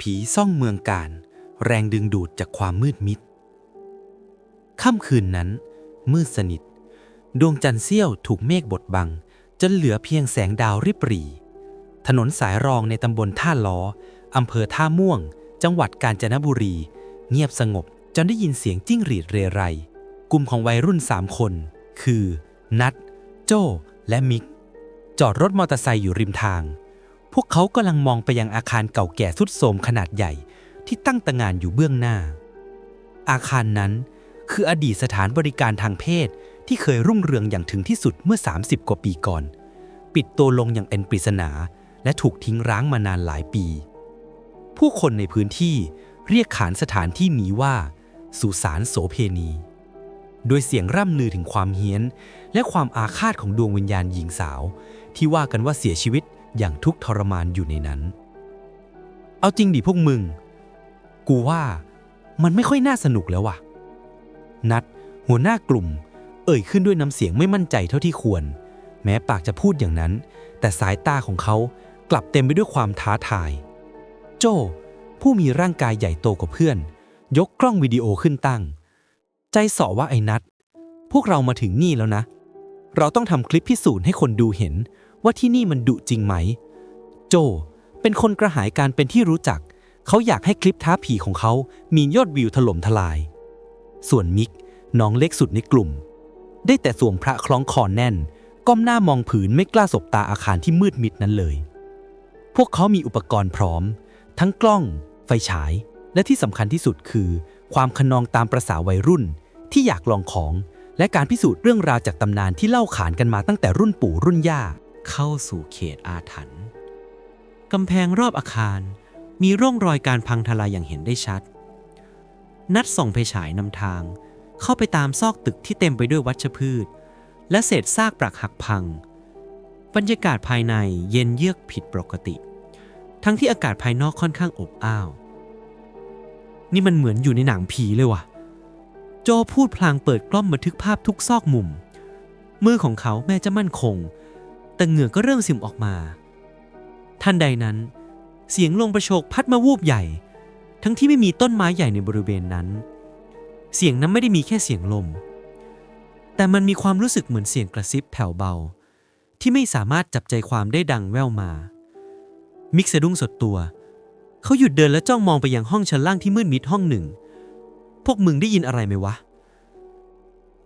ผีซ่องเมืองการ แรงดึงดูดจากความมืดมิด ค่ำคืนนั้น มืดสนิท ดวงจันทร์เสี้ยวถูกเมฆบดบัง จนเหลือเพียงแสงดาวริบหรี่ ถนนสายรองในตำบลท่าล้ออำเภอท่าม่วง จังหวัดกาญจนบุรี เงียบสงบจนได้ยินเสียงจิ้งหรีดเรไร กลุ่มของวัยรุ่นสามคน คือ นัด โจ้และมิก จอดรถมอเตอร์ไซค์อยู่ริมทาง พวกเขากำลังมองไปยังอาคารเก่าแก่ทุดโทรมขนาดใหญ่ที่ตั้งตระหงานอยู่เบื้องหน้า อาคารนั้นคืออดีตสถานบริการทางเพศที่เคยรุ่งเรืองอย่างถึงที่สุดเมื่อ 30 กว่าปีก่อน ปิดตัวลงอย่างเป็นปริศนา และถูกทิ้งร้างมานานหลายปี ผู้คนในพื้นที่เรียกขานสถานที่นี้ว่า สุสานโสเพณี โดยเสียงร่ำลือถึงความเฮี้ยน และความอาฆาตของดวงวิญญาณหญิงสาว ที่ว่ากันว่าเสียชีวิต อย่างทุกทรมานอยู่ในนั้น เอาจริงดิพวกมึง กูว่ามันไม่ค่อยน่าสนุกแล้วว่ะ นัดหัวหน้ากลุ่ม เอ่ยขึ้นด้วยน้ำเสียงไม่มั่นใจเท่าที่ควร แม้ปากจะพูดอย่างนั้น แต่สายตาของเขากลับเต็มไปด้วยความท้าทาย โจ ผู้มีร่างกายใหญ่โตกว่าเพื่อน ยกกล้องวิดีโอขึ้นตั้ง ใจสอว่าไอ้นัด พวกเรามาถึงนี่แล้วนะ เราต้องทำคลิปพิสูจน์ให้คนดูเห็น ว่าที่นี่มันดุจริงไหม โจ เป็นคนกระหายการเป็นที่รู้จัก เขาอยากให้คลิปท้าผีของเขามียอดวิวถล่มทลาย ส่วนมิก น้องเล็กสุดในกลุ่ม ได้แต่สวมพระคล้องคอแน่น ก้มหน้ามองผืนไม่กล้าสบตาอาคารที่มืดมิดนั้นเลย พวกเขามีอุปกรณ์พร้อม ทั้งกล้อง ไฟฉาย และที่สำคัญที่สุดคือ ความขนองตามประษาวัยรุ่นที่อยากลองของและการพิสูจน์เรื่องราวจากตำนานที่เล่าขานกันมาตั้งแต่รุ่นปู่รุ่นย่า เข้าสู่เขตอาถรรพ์กำแพงรอบอาคารมีร่องรอยการพังทลายอย่างเห็นได้ชัด นัดส่องไฟฉายนำทาง เข้าไปตามซอกตึกที่เต็มไปด้วยวัชพืช และเศษซากปรักหักพัง บรรยากาศภายในเย็นเยือกผิดปกติ ทั้งที่อากาศภายนอกค่อนข้างอบอ้าว นี่มันเหมือนอยู่ในหนังผีเลยว่ะ โจพูดพลางเปิดกล้องบันทึกภาพทุกซอกมุม มือของเขาแม้จะมั่นคง แต่เหงื่อก็เริ่มซึมออกมาทันใดนั้น เสียงลมประโชกพัดมาวูบใหญ่ ทั้งที่ไม่มีต้นไม้ใหญ่ในบริเวณนั้น เสียงนั้นไม่ได้มีแค่เสียงลม แต่มันมีความรู้สึกเหมือนเสียงกระซิบแผ่วเบา ที่ไม่สามารถจับใจความได้ดังแว่วมา มิกสะดุ้งสดตัว เขาหยุดเดินและจ้องมองไปยังห้องชั้นล่างที่มืดมิดห้องหนึ่ง พวกมึงได้ยินอะไรไหมวะ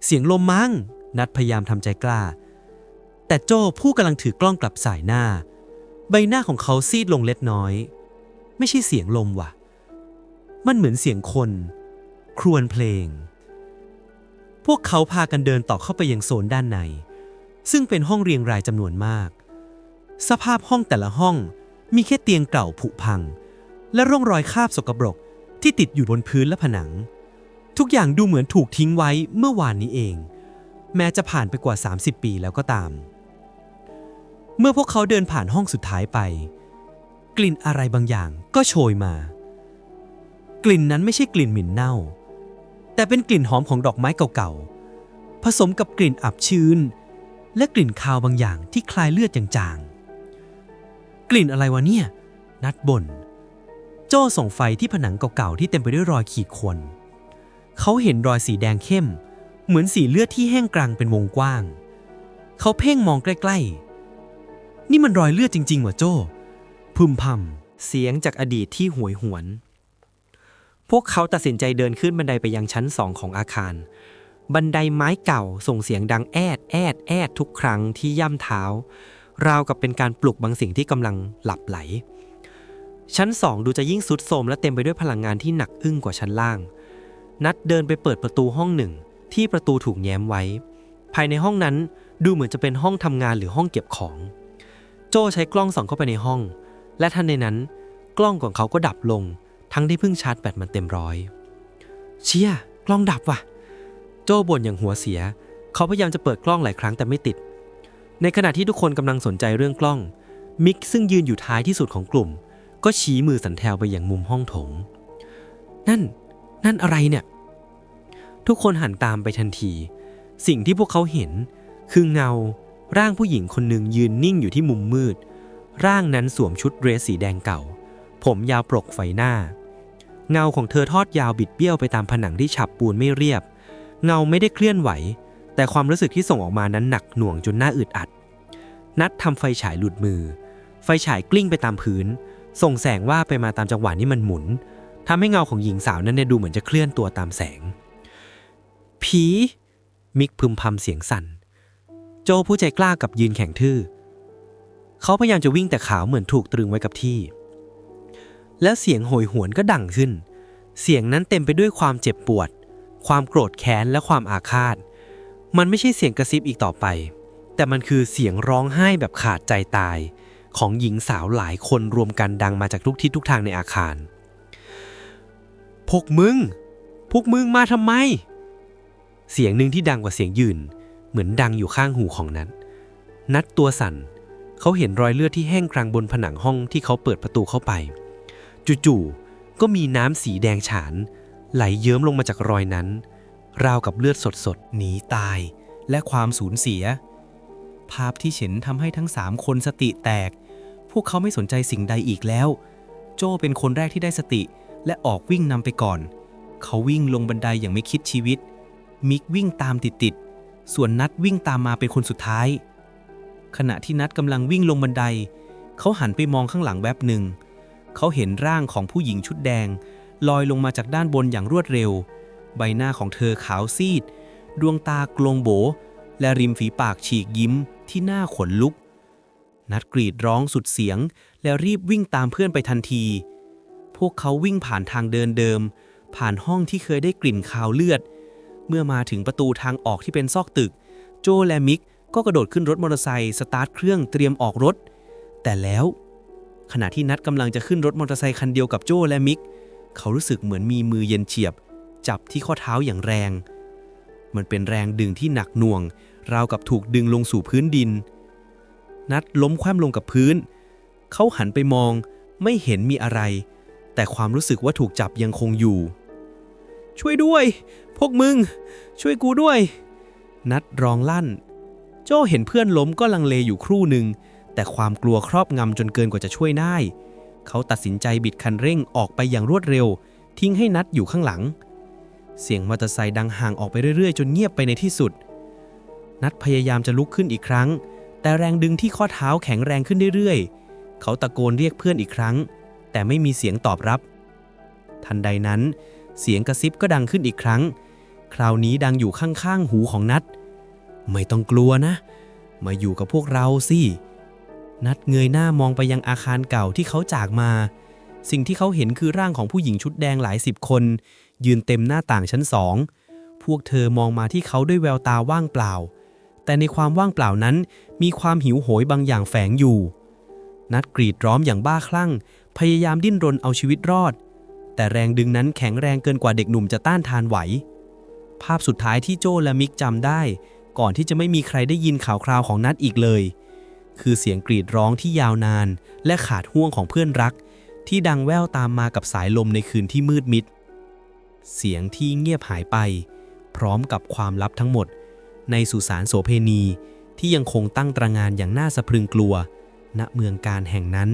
เสียงลมมั้งนัดพยายามทำใจกล้า แต่โจ้ผู้กำลังถือกล้องกลับสายหน้า ใบหน้าของเขาซีดลงเล็กน้อย ไม่ใช่เสียงลมว่ะ มันเหมือนเสียงคน ครวญเพลง พวกเขาพากันเดินต่อเข้าไปยังโซนด้านใน ซึ่งเป็นห้องเรียงรายจำนวนมาก สภาพห้องแต่ละห้องมีแค่เตียงเก่าผุพัง และร่องรอยคราบสกปรกที่ติดอยู่บนพื้นและผนัง ทุกอย่างดูเหมือนถูกทิ้งไว้เมื่อวานนี้เอง แม้จะผ่านไปกว่า 30 ปีแล้วก็ตาม เมื่อพวกเขาเดินผ่านห้องสุดท้ายไป กลิ่นอะไรบางอย่างก็โชยมา กลิ่นนั้นไม่ใช่กลิ่นหมิ่นเน่า แต่เป็นกลิ่นหอมของดอกไม้เก่าๆ ผสมกับกลิ่นอับชื้น และกลิ่นคาวบางอย่างที่คลายเลือดจางๆ กลิ่นอะไรวะเนี่ย นัดบ่นโจ้ส่องไฟที่ผนังเก่าๆที่เต็มไปด้วยรอยขีดข่วนเขาเห็นรอยสีแดงเข้ม เหมือนสีเลือดที่แห้งกรังเป็นวงกว้าง เขาเพ่งมองใกล้ๆ นี่มันรอยเลือดจริงๆว่ะโจ้พึมพำเสียงจากอดีตที่หวยหวน พวกเขาตัดสินใจเดินขึ้นบันไดไปยังชั้นสองของอาคาร บันไดไม้เก่าส่งเสียงดังแอดแอดแอดทุกครั้งที่ย่ำเท้า ราวกับเป็นการปลุกบางสิ่งที่กำลังหลับไหล ชั้นสองดูจะยิ่งสุดโทรมและเต็มไปด้วยพลังงานที่หนักอึ้งกว่าชั้นล่าง นัดเดินไปเปิดประตูห้องหนึ่ง ที่ประตูถูกแย้มไว้ ภายในห้องนั้นดูเหมือนจะเป็นห้องทำงานหรือห้องเก็บของ โจใช้กล้องส่องเข้าไปในห้อง และทันในนั้น กล้องของเขาก็ดับลง ทั้งที่เพิ่งชาร์จแบตมันเต็มร้อยเชี่ยกล้องดับว่ะ โจบ่นอย่างหัวเสีย เขาพยายามจะเปิดกล้องหลายครั้งแต่ไม่ติด ในขณะที่ทุกคนกำลังสนใจเรื่องกล้อง มิกซึ่งยืนอยู่ท้ายที่สุดของกลุ่ม ก็ชี้มือสันแทวไปอยังมุมห้องโถง นั่น นั่นอะไรเนี่ย ทุกคนหันตามไปทันที สิ่งที่พวกเขาเห็นคือเงา ร่างผู้หญิงคนหนึ่งยืนนิ่งอยู่ที่มุมมืด ร่างนั้นสวมชุดเดรสสีแดงเก่า ผมยาวปรกไฟหน้า เงาของเธอทอดยาวบิดเบี้ยวไปตามผนังที่ฉับปูนไม่เรียบ เงาไม่ได้เคลื่อนไหว แต่ความรู้สึกที่ส่งออกมานั้นหนักหน่วงจนน่าอึดอัด นัดทำไฟฉายหลุดมือ ไฟฉายกลิ้งไปตามพื้น ส่งแสงว่าไปมาตามจังหวะที่มันหมุนทำให้เงาของหญิงสาวนั้นเนี่ยดูเหมือนจะเคลื่อนตัวตามแสง ผี มิกพึมพำเสียงสั่น โจผู้ใจกล้ากับยืนแข็งทื่อ เขาพยายามจะวิ่งแต่ขาเหมือนถูกตรึงไว้กับที่ แล้วเสียงโหยหวนก็ดังขึ้น เสียงนั้นเต็มไปด้วยความเจ็บปวด ความโกรธแค้นและความอาฆาต มันไม่ใช่เสียงกระซิบอีกต่อไป แต่มันคือเสียงร้องไห้แบบขาดใจตาย ของหญิงสาวหลายคนรวมกันดังมาจากทุกทิศทุกทางในอาคาร พวกมึง พวกมึงมาทำไม เสียงหนึ่งที่ดังกว่าเสียงยืน เหมือนดังอยู่ข้างหูของนัทนัดตัวสั่น เขาเห็นรอยเลือดที่แห้งกรางบนผนังห้องที่เขาเปิดประตูเข้าไป จู่ๆก็มีน้ำสีแดงฉาน ไหลเยิ้มลงมาจากรอยนั้น ราวกับเลือดสดๆ หนีตายและความสูญเสีย ภาพที่เห็นทำให้ทั้งสามคนสติแตก พวกเขาไม่สนใจสิ่งใดอีกแล้ว โจ้เป็นคนแรกที่ได้สติและออกวิ่งนำไปก่อน เขาวิ่งลงบันไดอย่างไม่คิดชีวิต มิกวิ่งตามติดๆ ส่วนนัดวิ่งตามมาเป็นคนสุดท้าย ขณะที่นัดกำลังวิ่งลงบันได เขาหันไปมองข้างหลังแวบหนึ่ง เขาเห็นร่างของผู้หญิงชุดแดง ลอยลงมาจากด้านบนอย่างรวดเร็ว ใบหน้าของเธอขาวซีด ดวงตากลงโบ และริมฝีปากฉีกยิ้มที่หน้าขนลุก นัดกรีดร้องสุดเสียง แล้วรีบวิ่งตามเพื่อนไปทันที พวกเขาวิ่งผ่านทางเดินเดิม ผ่านห้องที่เคยได้กลิ่นคาวเลือด เมื่อมาถึงประตูทางออกที่เป็นซอกตึก โจและมิกก็กระโดดขึ้นรถมอเตอร์ไซค์สตาร์ทเครื่องเตรียมออกรถ แต่แล้ว ขณะที่นัดกำลังจะขึ้นรถมอเตอร์ไซค์คันเดียวกับโจและมิก เขารู้สึกเหมือนมีมือเย็นเฉียบ จับที่ข้อเท้าอย่างแรง มันเป็นแรงดึงที่หนักหน่วง ราวกับถูกดึงลงสู่พื้นดิน นัดล้มคว่ำลงกับพื้น เขาหันไปมองไม่เห็นมีอะไร แต่ความรู้สึกว่าถูกจับยังคงอยู่ ช่วยด้วย พวกมึง ช่วยกูด้วย นัดร้องลั่น โจเห็นเพื่อนล้มก็ลังเลอยู่ครู่หนึ่ง แต่ความกลัวครอบงำจนเกินกว่าจะช่วยได้ เขาตัดสินใจบิดคันเร่งออกไปอย่างรวดเร็ว ทิ้งให้นัดอยู่ข้างหลัง เสียงมอเตอร์ไซค์ดังห่างออกไปเรื่อยๆ จนเงียบไปในที่สุด นัดพยายามจะลุกขึ้นอีกครั้ง แต่แรงดึงที่ข้อเท้าแข็งแรงขึ้นเรื่อยๆ เขาตะโกนเรียกเพื่อนอีกครั้ง แต่ไม่มีเสียงตอบรับ ทันใดนั้น เสียงกระซิบก็ดังขึ้นอีกครั้ง คราวนี้ดังอยู่ข้างๆหูของนัด ไม่ต้องกลัวนะ มาอยู่กับพวกเราสิ นัดเงยหน้ามองไปยังอาคารเก่าที่เขาจากมา สิ่งที่เขาเห็นคือร่างของผู้หญิงชุดแดงหลายสิบคน ยืนเต็มหน้าต่างชั้นสอง พวกเธอมองมาที่เขาด้วยแววตาว่างเปล่า แต่ในความว่างเปล่านั้น มีความหิวโหยบางอย่างแฝงอยู่ นัดกรีดร้องอย่างบ้าคลั่ง พยายามดิ้นรนเอาชีวิตรอด แต่แรงดึงนั้นแข็งแรงเกินกว่าเด็กหนุ่มจะต้านทานไหว ภาพสุดท้ายที่โจและมิกจำได้ ก่อนที่จะไม่มีใครได้ยินข่าวคราวของนัดอีกเลย คือเสียงกรีดร้องที่ยาวนาน และขาดห่วงของเพื่อนรัก ที่ดังแว่วตามมากับสายลมในคืนที่มืดมิด เสียงที่เงียบหายไป พร้อมกับความลับทั้งหมด ในสุสานโสเพณีที่ยังคงตั้งตระงานอย่างน่าสะพรึงกลัว ณเมืองการแห่งนั้น